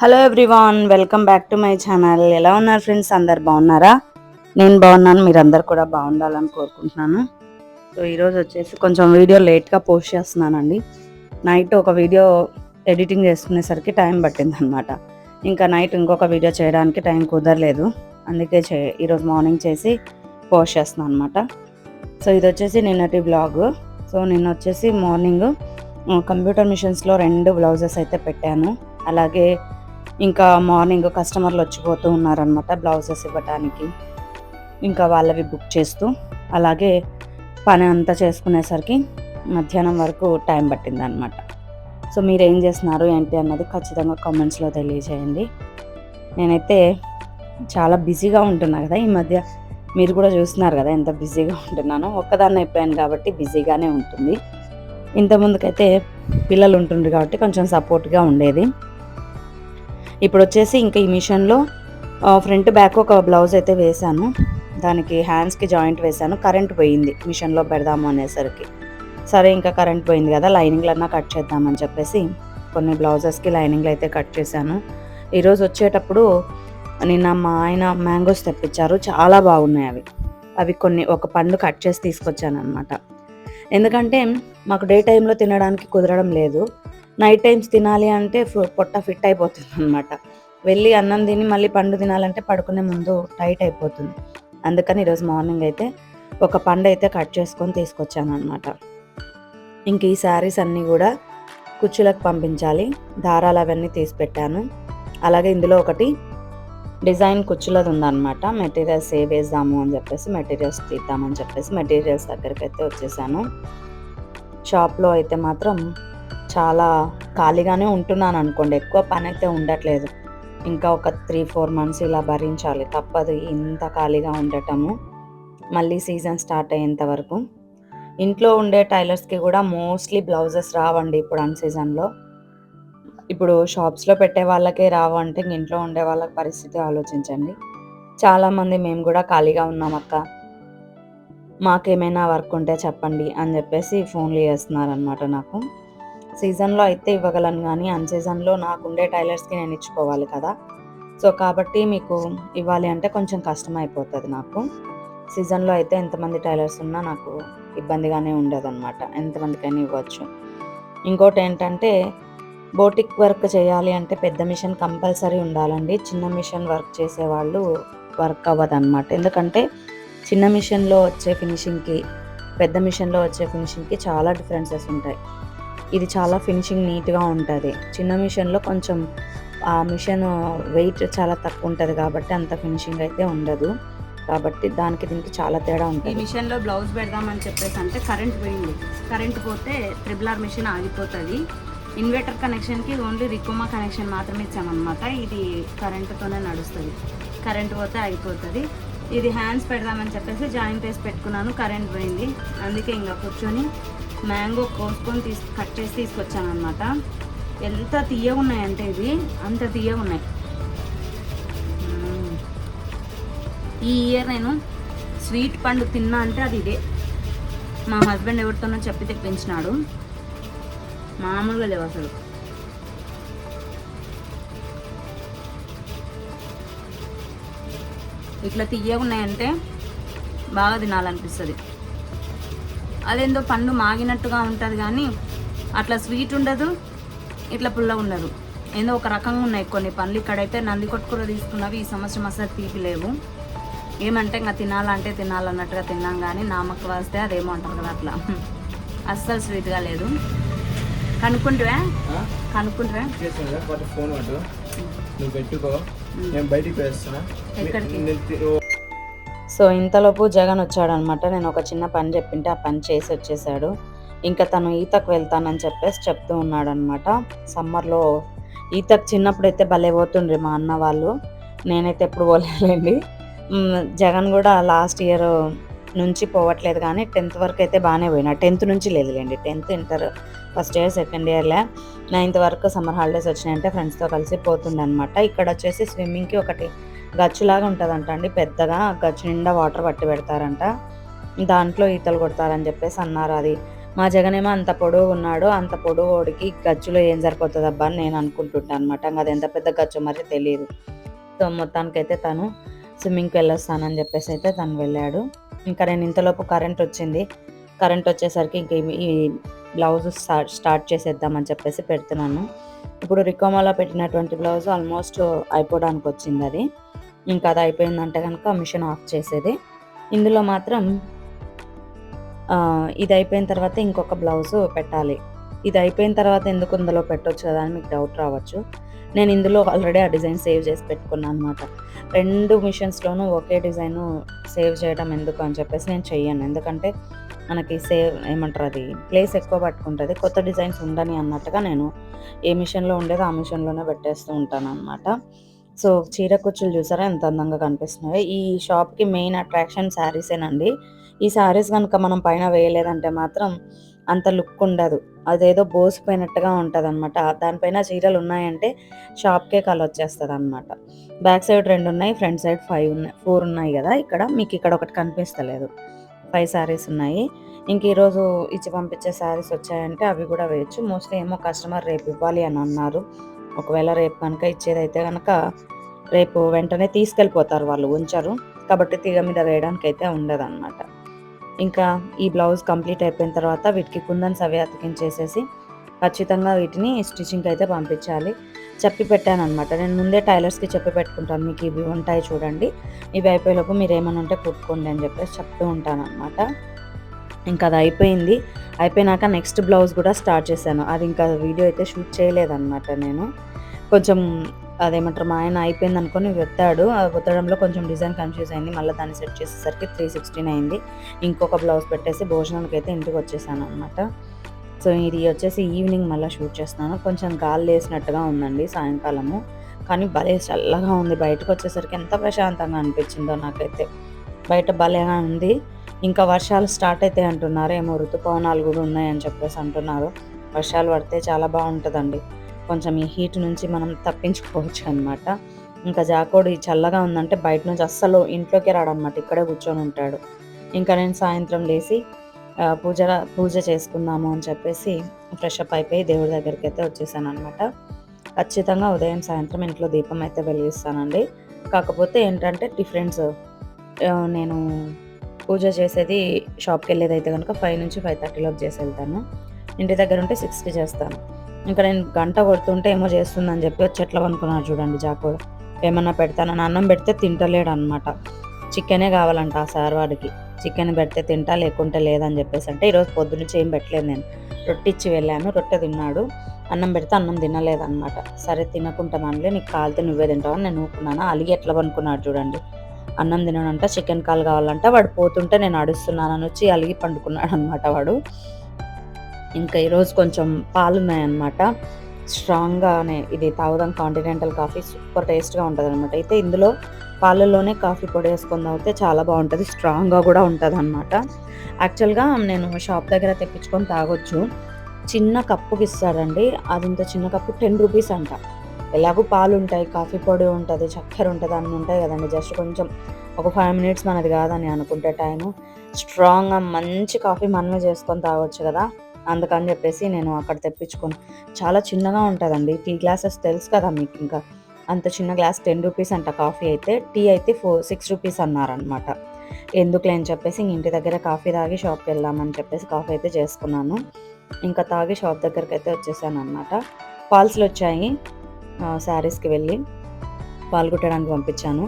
Hello everyone welcome back to my channel ఎలా ఉన్నారు friends అందరు బాగున్నారా? నేను బాగున్నాను మీరందరు కూడా బాగుండాలని కోరుకుంటున్నాను. సో ఈరోజు వచ్చేసి కొంచెం వీడియో లేట్గా పోస్ట్ చేస్తున్నానండి. నైట్ ఒక వీడియో ఎడిటింగ్ చేసుకునేసరికి టైం పట్టింది అనమాట ఇంకా నైట్ ఇంకొక వీడియో చేయడానికి టైం కుదరలేదు. అందుకే చే ఈరోజు మార్నింగ్ చేసి పోస్ట్ చేస్తున్నాను అనమాట సో ఇది వచ్చేసి నిన్నటి బ్లాగ్ సో నిన్న వచ్చేసి మార్నింగ్ కంప్యూటర్ మిషన్స్లో రెండు బ్లౌజెస్ అయితే పెట్టాను. అలాగే ఇంకా మార్నింగ్ కస్టమర్లు వచ్చిపోతూ ఉన్నారనమాట బ్లౌజెస్ ఇవ్వటానికి. ఇంకా వాళ్ళవి బుక్ చేస్తూ అలాగే పని అంతా చేసుకునేసరికి మధ్యాహ్నం వరకు టైం పట్టిందనమాట సో మీరు ఏం చేస్తున్నారు? ఏంటి అన్నది ఖచ్చితంగా కామెంట్స్లో తెలియజేయండి. నేనైతే చాలా బిజీగా ఉంటున్నా కదా ఈ మధ్య మీరు కూడా చూస్తున్నారు కదా ఎంత బిజీగా ఉంటున్నానో. ఒక్కదాన్ని అయిపోయాను కాబట్టి బిజీగానే ఉంటుంది. ఇంతకుముందుకైతే పిల్లలు ఉంటుండ్రు కాబట్టి కొంచెం సపోర్ట్గా ఉండేది. ఇప్పుడు వచ్చేసి ఇంకా ఈ మిషన్లో ఫ్రంట్ బ్యాక్ ఒక బ్లౌజ్ అయితే వేశాను. దానికి హ్యాండ్స్కి జాయింట్ వేశాను. కరెంట్ పోయింది మిషన్లో పెడదాము అనేసరికి. సరే ఇంకా కరెంట్ పోయింది కదా లైనింగ్లన్నా కట్ చేద్దామని చెప్పేసి కొన్ని బ్లౌజెస్కి లైనింగ్లు అయితే కట్ చేశాను. ఈరోజు వచ్చేటప్పుడు నిన్న మా ఆయన మ్యాంగోస్ తెప్పించారు. చాలా బాగున్నాయి అవి. అవి కొన్ని ఒక పండు కట్ చేసి తీసుకొచ్చాను అనమాట ఎందుకంటే మాకు డే టైంలో తినడానికి కుదరడం లేదు. నైట్ టైమ్స్ తినాలి అంటే పొట్ట ఫిట్ అయిపోతుంది అనమాట వెళ్ళి అన్నం తిని మళ్ళీ పండు తినాలంటే పడుకునే ముందు టైట్ అయిపోతుంది. అందుకని ఈరోజు మార్నింగ్ అయితే ఒక పండు అయితే కట్ చేసుకొని తీసుకొచ్చాను అనమాట ఇంక ఈ శారీస్ అన్నీ కూడా కుచ్చులకు పంపించాలి. దారాలు అవన్నీ తీసి పెట్టాను. అలాగే ఇందులో ఒకటి డిజైన్ కుచ్చులది ఉందన్నమాట. మెటీరియల్స్ ఏ వేద్దాము అని చెప్పేసి మెటీరియల్స్ తీద్దామని చెప్పేసి మెటీరియల్స్ దగ్గరికి అయితే వచ్చేసాను. షాప్లో అయితే మాత్రం చాలా ఖాళీగానే ఉంటున్నాను అనుకోండి. ఎక్కువ పని అయితే ఉండట్లేదు. ఇంకా ఒక త్రీ ఫోర్ మంత్స్ ఇలా భరించాలి. తప్పదు ఇంత ఖాళీగా ఉండటము. మళ్ళీ సీజన్ స్టార్ట్ అయ్యేంత వరకు. ఇంట్లో ఉండే టైలర్స్కి కూడా మోస్ట్లీ బ్లౌజెస్ రావండి ఇప్పుడు అన్ సీజన్లో. ఇప్పుడు షాప్స్లో పెట్టే వాళ్ళకే రావంటే ఇంట్లో ఉండే వాళ్ళకి పరిస్థితి ఆలోచించండి. చాలామంది మేము కూడా ఖాళీగా ఉన్నాం అక్క. మాకేమైనా వర్క్ ఉంటే చెప్పండి అని చెప్పేసి ఫోన్లు చేస్తున్నారనమాట నాకు. సీజన్లో అయితే ఇవ్వగలను కానీ అన్ సీజన్లో నాకు ఉండే టైలర్స్కి నేను ఇచ్చుకోవాలి కదా. సో కాబట్టి మీకు ఇవ్వాలి అంటే కొంచెం కష్టం అయిపోతుంది నాకు. సీజన్లో అయితే ఎంతమంది టైలర్స్ ఉన్నా నాకు ఇబ్బందిగానే ఉండదు అనమాట ఎంతమందికైనా ఇవ్వచ్చు. ఇంకోటి ఏంటంటే బోటిక్ వర్క్ చేయాలి అంటే పెద్ద మిషన్ కంపల్సరీ ఉండాలండి. చిన్న మిషన్ వర్క్ చేసేవాళ్ళు వర్క్ అవ్వదు అనమాట ఎందుకంటే చిన్న మిషన్లో వచ్చే ఫినిషింగ్కి పెద్ద మిషన్లో వచ్చే ఫినిషింగ్కి చాలా డిఫరెన్సెస్ ఉంటాయి. ఇది చాలా ఫినిషింగ్ నీట్గా ఉంటుంది. చిన్న మిషన్లో కొంచెం ఆ మిషన్ వెయిట్ చాలా తక్కువ ఉంటుంది కాబట్టి అంత ఫినిషింగ్ అయితే ఉండదు. కాబట్టి దానికి దీనికి చాలా తేడా ఈ ఉంటుంది. మిషన్లో బ్లౌజ్ పెడదామని చెప్పేసి అంటే కరెంట్ పోయింది. కరెంట్ పోతే ట్రిపుల్ ఆర్ మిషన్ ఆగిపోతుంది. ఇన్వర్టర్ కనెక్షన్కి ఓన్లీ రికోమా కనెక్షన్ మాత్రమే ఇచ్చామన్నమాట. ఇది కరెంటుతోనే నడుస్తుంది. కరెంట్ పోతే అయిపోతుంది ఇది హ్యాండ్స్ పెడదామని చెప్పేసి జాయింట్ వేసి పెట్టుకున్నాను. కరెంట్ పోయింది. అందుకే ఇంకా కూర్చొని మ్యాంగో కోసుకొని తీసు కట్ చేసి తీసుకొచ్చాను అనమాట ఎంత తీయగా ఉన్నాయంటే ఇవి అంత తీయగా ఉన్నాయి. ఈ ఇయర్ నేను స్వీట్ పండు తిన్నా అంటే అది ఇదే. మా హస్బెండ్ ఎవరితోనో చెప్పి తెప్పించినాడు. మామూలుగా లేవు అసలు. ఇట్లా తీయగా ఉన్నాయంటే బాగా తినాలనిపిస్తుంది. అదేందో పండు మాగినట్టుగా ఉంటుంది కానీ అట్లా స్వీట్ ఉండదు ఇట్లా పుల్ల ఉండదు. ఏందో ఒక రకంగా ఉన్నాయి కొన్ని పండ్లు. ఇక్కడైతే నంది కొట్టుకూర తీసుకున్నవి ఈ సంవత్సరం అసలు తీపి లేవు. ఏమంటే ఇంకా తినాలంటే తినాలన్నట్టుగా తిన్నాం కానీ నామకు వస్తే అదేమో అంటారు కదా అట్లా. అస్సలు స్వీట్గా లేదు. కనుక్కుంటువే? ఫోన్ నువ్వు పెట్టుకో. నేను బయటికి సో ఇంతలోపు జగన్ వచ్చాడనమాట. నేను ఒక చిన్న పని చెప్పింటే ఆ పని చేసి వచ్చేసాడు. ఇంకా తను ఈతకు వెళ్తానని చెప్పేసి చెప్తూ ఉన్నాడనమాట. సమ్మర్లో ఈతకు చిన్నప్పుడు అయితే భలే పోతుండ్రి మా అన్న వాళ్ళు. నేనైతే ఎప్పుడు పోలేదండి. జగన్ కూడా లాస్ట్ ఇయర్ నుంచి పోవట్లేదు కానీ టెన్త్ వరకు అయితే బాగానే పోయినా. టెన్త్ నుంచి లేదులేండి tenth inter first year second ఇయర్లే. Ninth వరకు సమ్మర్ హాలిడేస్ వచ్చినాయంటే ఫ్రెండ్స్తో కలిసి పోతుండే అనమాట ఇక్కడ వచ్చేసి స్విమ్మింగ్కి ఒకటి గచ్చులాగా ఉంటుందంట అండి పెద్దగా గచ్చు నిండా వాటర్ పట్టి పెడతారంట. దాంట్లో ఈతలు కొడతారని చెప్పేసి అన్నారు అది. మా జగనేమో అంత పొడవు ఉన్నాడు అంత పొడవు గచ్చులో ఏం సరిపోతుంది అబ్బా అని నేను అనుకుంటుంటాను అనమాట అది ఎంత పెద్ద గచ్చు మరి తెలియదు సో మొత్తానికైతే తను స్విమ్మింగ్కి వెళ్ళొస్తానని చెప్పేసి అయితే తను వెళ్ళాడు. ఇంకా నేను ఇంతలోపు కరెంట్ వచ్చింది. కరెంట్ వచ్చేసరికి ఇంక ఈ- బ్లౌజ్ స్టార్ట్ స్టార్ట్ చేసేద్దామని చెప్పేసి పెడుతున్నాను. ఇప్పుడు రికోమాలో పెట్టినటువంటి బ్లౌజ్ ఆల్మోస్ట్ అయిపోవడానికి వచ్చింది అది. ఇంకా అది అయిపోయిందంటే కనుక మిషన్ ఆఫ్ చేసేది. ఇందులో మాత్రం ఇది అయిపోయిన తర్వాత ఇంకొక బ్లౌజ్ పెట్టాలి. ఇది అయిపోయిన తర్వాత ఎందుకు ఇందులో పెట్టొచ్చు కదా అని మీకు డౌట్ రావచ్చు. నేను ఇందులో ఆల్రెడీ ఆ డిజైన్ సేవ్ చేసి పెట్టుకున్నాను అనమాట రెండు మిషన్స్లోనూ ఒకే డిజైన్ సేవ్ చేయడం ఎందుకు అని చెప్పేసి నేను చెయ్యను. ఎందుకంటే మనకి సేవ్ ఏమంటారు అది ప్లేస్ ఎక్కువ పట్టుకుంటుంది. కొత్త డిజైన్స్ ఉండని అన్నట్టుగా నేను ఏ మిషన్లో ఉండేదో ఆ మిషన్లోనే పెట్టేస్తూ ఉంటాను అనమాట సో చీర కుచ్చులు చూసారా? ఎంత అందంగా కనిపిస్తున్నాయి. ఈ షాప్కి మెయిన్ అట్రాక్షన్ శారీసేనండి ఈ శారీస్ కనుక మనం పైన వేయలేదంటే మాత్రం అంత లుక్ ఉండదు. అదేదో బోసిపోయినట్టుగా ఉంటుంది అనమాట దానిపైన చీరలు ఉన్నాయంటే షాప్కే కలర్ వచ్చేస్తుంది అనమాట బ్యాక్ సైడ్ రెండు ఉన్నాయి ఫ్రంట్ సైడ్ ఫైవ్ ఉన్నాయి ఫోర్ ఉన్నాయి కదా. ఇక్కడ మీకు ఇక్కడ ఒకటి కనిపిస్తలేదు. ఫైవ్ శారీస్ ఉన్నాయి. ఇంక ఈరోజు ఇచ్చి పంపించే శారీస్ వచ్చాయంటే అవి కూడా వేయచ్చు. మోస్ట్లీ ఏమో కస్టమర్ రేపు ఇవ్వాలి అని అన్నారు. ఒకవేళ రేపు కనుక ఇచ్చేదైతే కనుక రేపు వెంటనే తీసుకెళ్ళిపోతారు వాళ్ళు ఉంచరు. కాబట్టి తీగ మీద వేయడానికి అయితే ఉండదన్నమాట. ఇంకా ఈ బ్లౌజ్ కంప్లీట్ అయిపోయిన తర్వాత వీటికి కుందన్స్ అవి అతికించేసేసి ఖచ్చితంగా వీటిని స్టిచ్చింగ్కి అయితే పంపించాలి. చెప్పి పెట్టాను అనమాట నేను ముందే టైలర్స్కి చెప్పి పెట్టుకుంటాను మీకు ఇవి ఉంటాయి చూడండి ఇవి అయిపోయేలోపు మీరు ఏమైనా ఉంటే కుట్టుకోండి అని చెప్పేసి చెప్తూ ఉంటాను అనమాట ఇంకా అది అయిపోయింది. అయిపోయినాక నెక్స్ట్ బ్లౌజ్ కూడా స్టార్ట్ చేశాను. అది ఇంకా వీడియో అయితే షూట్ చేయలేదన్నమాట నేను. కొంచెం అదేమంటారు మా ఆయన అయిపోయింది అనుకుని వెత్తాడు. ఆ కొంచెం డిజైన్ కన్ఫ్యూజ్ అయింది. మళ్ళీ దాన్ని సెట్ చేసేసరికి త్రీ సిక్స్టీన్ అయింది. ఇంకొక బ్లౌజ్ పెట్టేసి భోజనానికి అయితే ఇంటికి వచ్చేసాను అనమాట సో ఇది వచ్చేసి ఈవినింగ్ మళ్ళీ షూట్ చేస్తున్నాను. కొంచెం గాలి వేసినట్టుగా ఉందండి సాయంకాలము. కానీ భలే చల్లగా ఉంది. బయటకు వచ్చేసరికి ఎంత ప్రశాంతంగా అనిపించిందో నాకైతే. బయట భలేగా ఉంది. ఇంకా వర్షాలు స్టార్ట్ అయితే అంటున్నారు. ఏమో ఋతుపవనాలు కూడా ఉన్నాయని చెప్పేసి అంటున్నారు. వర్షాలు పడితే చాలా బాగుంటుందండి. కొంచెం ఈ హీట్ నుంచి మనం తప్పించుకోవచ్చు అనమాట ఇంకా జాకోడు చల్లగా ఉందంటే బయట నుంచి అస్సలు ఇంట్లోకి రాడనమాట ఇక్కడే కూర్చొని ఉంటాడు. ఇంకా నేను సాయంత్రం లేచి పూజ పూజ చేసుకుందాము అని చెప్పేసి ఫ్రెష్ అప్ అయిపోయి దేవుడి దగ్గరికి అయితే వచ్చేసాను అనమాట ఖచ్చితంగా ఉదయం సాయంత్రం ఇంట్లో దీపం అయితే వెలిగిస్తానండి. కాకపోతే ఏంటంటే డిఫరెన్స్ నేను పూజ చేసేది షాప్కి వెళ్ళేది అయితే కనుక ఫైవ్ నుంచి ఫైవ్ థర్టీలోకి చేసి వెళ్తాను. ఇంటి దగ్గర ఉంటే సిక్స్కి చేస్తాను. ఇంకా నేను గంట కొడుతుంటే ఏమో చేస్తుందని చెప్పి వచ్చి అనుకున్నాను చూడండి జాకోడు ఏమన్నా పెడతానని అన్నం పెడితే తింటలేడు అనమాట చికెనే కావాలంట ఆ సార్ వాడికి. చికెన్ పెడితే తింటా లేకుంటే లేదని చెప్పేసి అంటే ఈరోజు పొద్దున్నే ఏం పెట్టలేదు నేను. రొట్టె ఇచ్చి వెళ్ళాను రొట్టె తిన్నాడు. అన్నం పెడితే అన్నం తినలేదన్నమాట. సరే తినకుండా మనలే నీకు కాలితే నువ్వే తింటావని నేను ఊరుకున్నాను. అలిగి ఎట్లా పనుకున్నాడు చూడండి. అన్నం తినడంట చికెన్ కాల్ కావాలంట. వాడు పోతుంటే నేను అడుస్తున్నానని వచ్చి అలిగి పండుకున్నాడు అనమాట వాడు. ఇంకా ఈరోజు కొంచెం పాలు ఉన్నాయన్నమాట స్ట్రాంగ్గానే ఇది తాగుదాం కాంటినెంటల్ కాఫీ సూపర్ టేస్ట్గా ఉంటుంది అనమాట అయితే ఇందులో పాలల్లోనే కాఫీ పొడి వేసుకొని తాగితే చాలా బాగుంటుంది స్ట్రాంగ్గా కూడా ఉంటుంది అనమాట యాక్చువల్గా నేను షాప్ దగ్గర తెప్పించుకొని తాగొచ్చు. చిన్న కప్పుకి ఇస్తాడండి అది ఇంత చిన్న కప్పు టెన్ రూపీస్ అంట. ఎలాగో పాలు ఉంటాయి కాఫీ పొడి ఉంటుంది చక్కెర ఉంటుంది అన్నీ ఉంటాయి కదండి. జస్ట్ కొంచెం ఒక ఫైవ్ మినిట్స్ మనది కాదని అనుకుంటే టైము. స్ట్రాంగ్గా మంచి కాఫీ మనమే చేసుకొని తాగొచ్చు కదా అందుకని చెప్పేసి నేను అక్కడ తెప్పించుకొని చాలా చిన్నగా ఉంటుందండి టీ గ్లాసెస్ తెలుసు కదా మీకు ఇంకా. అంత చిన్న గ్లాస్ టెన్ రూపీస్ అంట కాఫీ అయితే టీ అయితే ఫోర్ సిక్స్ రూపీస్ అన్నారనమాట ఎందుకులే అని చెప్పేసి ఇంటి దగ్గర కాఫీ తాగి షాప్కి వెళ్దామని చెప్పేసి కాఫీ అయితే చేసుకున్నాను. ఇంకా తాగి షాప్ దగ్గరికి అయితే వచ్చేసాను అనమాట ఫాల్స్లు వచ్చాయి శారీస్కి వెళ్ళి పాల్గొట్టడానికి పంపించాను.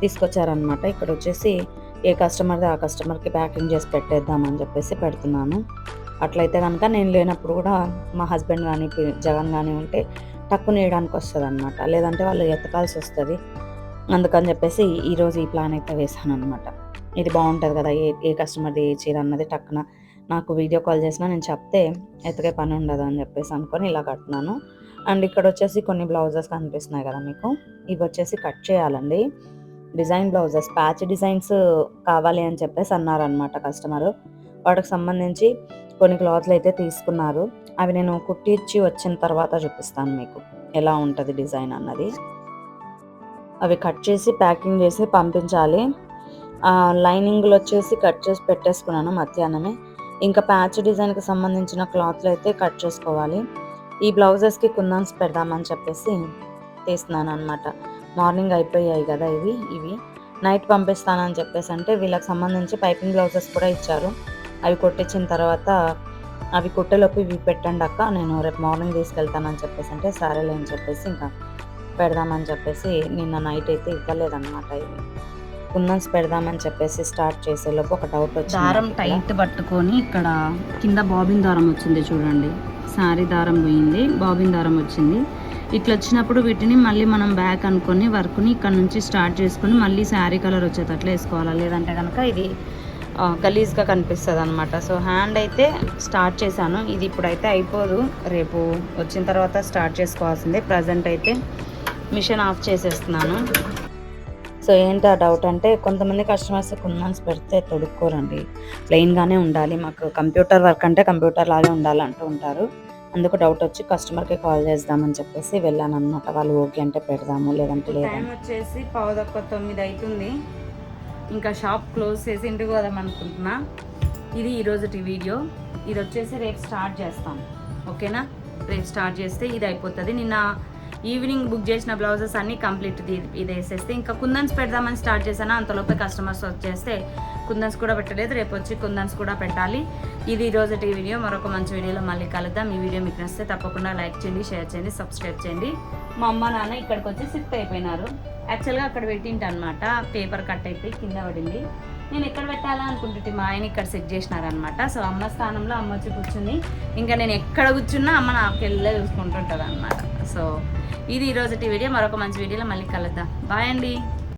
తీసుకొచ్చారనమాట ఇక్కడ వచ్చేసి ఏ కస్టమర్ది ఆ కస్టమర్కి ప్యాకింగ్ చేసి పెట్టేద్దామని చెప్పేసి పెడుతున్నాను. అట్లయితే కనుక నేను లేనప్పుడు కూడా మా హస్బెండ్ కానీ జగన్ కానీ ఉంటే టక్కున వేయడానికి వస్తుంది అనమాట లేదంటే వాళ్ళు ఎత్తకాల్సి వస్తుంది అందుకని చెప్పేసి ఈరోజు ఈ ప్లాన్ అయితే వేసాను అనమాట ఇది బాగుంటుంది కదా ఏ ఏ కస్టమర్ది ఏ చీర అన్నది టక్కున నాకు వీడియో కాల్ చేసినా నేను చెప్తే ఎత్తకే పని ఉండదు అని చెప్పేసి అనుకొని ఇలా కట్టినాను. అండ్ ఇక్కడ వచ్చేసి కొన్ని బ్లౌజెస్ కనిపిస్తున్నాయి కదా మీకు. ఇవి వచ్చేసి కట్ చేయాలండి. డిజైన్ బ్లౌజెస్ ప్యాచ్ డిజైన్స్ కావాలి అని చెప్పేసి అన్నారనమాట కస్టమర్. వాటికి సంబంధించి కొన్ని క్లాత్లు అయితే తీసుకున్నారు. అవి నేను కుట్టించి వచ్చిన తర్వాత చూపిస్తాను మీకు. ఎలా ఉంటుంది డిజైన్ అన్నది. అవి కట్ చేసి ప్యాకింగ్ చేసి పంపించాలి. లైనింగ్లు వచ్చేసి కట్ చేసి పెట్టేసుకున్నాను మధ్యాహ్నమే. ఇంకా ప్యాచ్ డిజైన్కి సంబంధించిన క్లాత్లు అయితే కట్ చేసుకోవాలి. ఈ బ్లౌజెస్కి కుందన్స్ పెడదామని చెప్పేసి తీస్తున్నాను అనమాట మార్నింగ్ అయిపోయాయి కదా ఇవి ఇవి. నైట్ పంపిస్తానని చెప్పేసి అంటే వీళ్ళకి సంబంధించి పైపింగ్ బ్లౌజెస్ కూడా ఇచ్చారు. అవి కొట్టించిన తర్వాత అవి కుట్టెలోపు ఇవి పెట్టండి అక్క. నేను రేపు మార్నింగ్ తీసుకెళ్తానని చెప్పేసి అంటే సరేలే అని చెప్పేసి ఇంకా పెడదామని చెప్పేసి నిన్న నైట్ అయితే ఇవ్వలేదన్నమాట ఇవి. కుందన్స్ పెడదామని చెప్పేసి స్టార్ట్ చేసేలోపు ఒక డౌట్ వచ్చింది దారం టైట్ పట్టుకొని ఇక్కడ కింద బాబిన్ దారం వచ్చింది చూడండి. శారీ దారం పోయింది బాబిన్ దారం వచ్చింది. ఇట్లా వచ్చినప్పుడు వీటిని మళ్ళీ మనం బ్యాక్ అనుకొని వర్క్ని ఇక్కడ నుంచి స్టార్ట్ చేసుకొని మళ్ళీ శారీ కలర్ వచ్చేటట్లు వేసుకోవాలి? లేదంటే కనుక ఇది గలీజ్గా కనిపిస్తుంది అనమాట సో హ్యాండ్ అయితే స్టార్ట్ చేశాను. ఇది ఇప్పుడైతే అయిపోదు. రేపు వచ్చిన తర్వాత స్టార్ట్ చేసుకోవాల్సిందే. ప్రజెంట్ అయితే మిషన్ ఆఫ్ చేసేస్తున్నాను. సో ఏంటి ఆ డౌట్ అంటే కొంతమంది కస్టమర్స్ కుందన్స్ పెడితే తొడుక్కోరండి. ప్లెయిన్గానే ఉండాలి. మాకు కంప్యూటర్ వర్క్ అంటే కంప్యూటర్ లాగే ఉండాలి అంటూ ఉంటారు. అందుకు డౌట్ వచ్చి కస్టమర్కి కాల్ చేద్దామని చెప్పేసి వెళ్ళాను అనమాట వాళ్ళు ఓకే అంటే పెడదాము లేదంటే టైం లేదని. వచ్చేసి పావుదొక్క తొమ్మిది అవుతుంది ఇంకా షాప్ క్లోజ్ చేసి ఇంటికి పోదాం అనుకుంటున్నా. ఇది ఈరోజుటి వీడియో. ఇది వచ్చేసి రేపు స్టార్ట్ చేస్తాం. ఓకేనా? రేపు స్టార్ట్ చేస్తే ఇది అయిపోతుంది. నిన్న ఈవినింగ్ బుక్ చేసిన బ్లౌజెస్ అన్నీ కంప్లీట్ ఇది వేసేస్తే ఇంకా కుందన్స్ పెడదామని స్టార్ట్ చేశాను? అంతలోపే కస్టమర్స్ వచ్చేస్తే కుందన్స్ కూడా పెట్టలేదు. రేపు వచ్చి కుందన్స్ కూడా పెట్టాలి. ఇది ఈరోజు వీడియో. మరొక మంచి వీడియోలో మళ్ళీ కలుద్దాం. ఈ వీడియో మీకు నచ్చితే తప్పకుండా లైక్ చేయండి షేర్ చేయండి సబ్స్క్రైబ్ చేయండి. మా అమ్మ నాన్న ఇక్కడికి వచ్చి సిఫ్ట్ అయిపోయినారు. యాక్చువల్గా అక్కడ పెట్టింట అనమాట పేపర్ కట్ అయితే కింద పడింది. నేను ఎక్కడ పెట్టాలా అనుకుంటుంటే మా ఆయన ఇక్కడ సెట్ చేసినారనమాట. సో అమ్మ స్థానంలో అమ్మ వచ్చి కూర్చుంది ఇంకా నేను ఎక్కడ కూర్చున్నా అమ్మ నాకు వెళ్ళే చూసుకుంటుంటుంది అనమాట సో ఇది ఈరోజు వీడియో. మరొక మంచి వీడియోలో మళ్ళీ కలుద్దాం. బాయ్ అండి.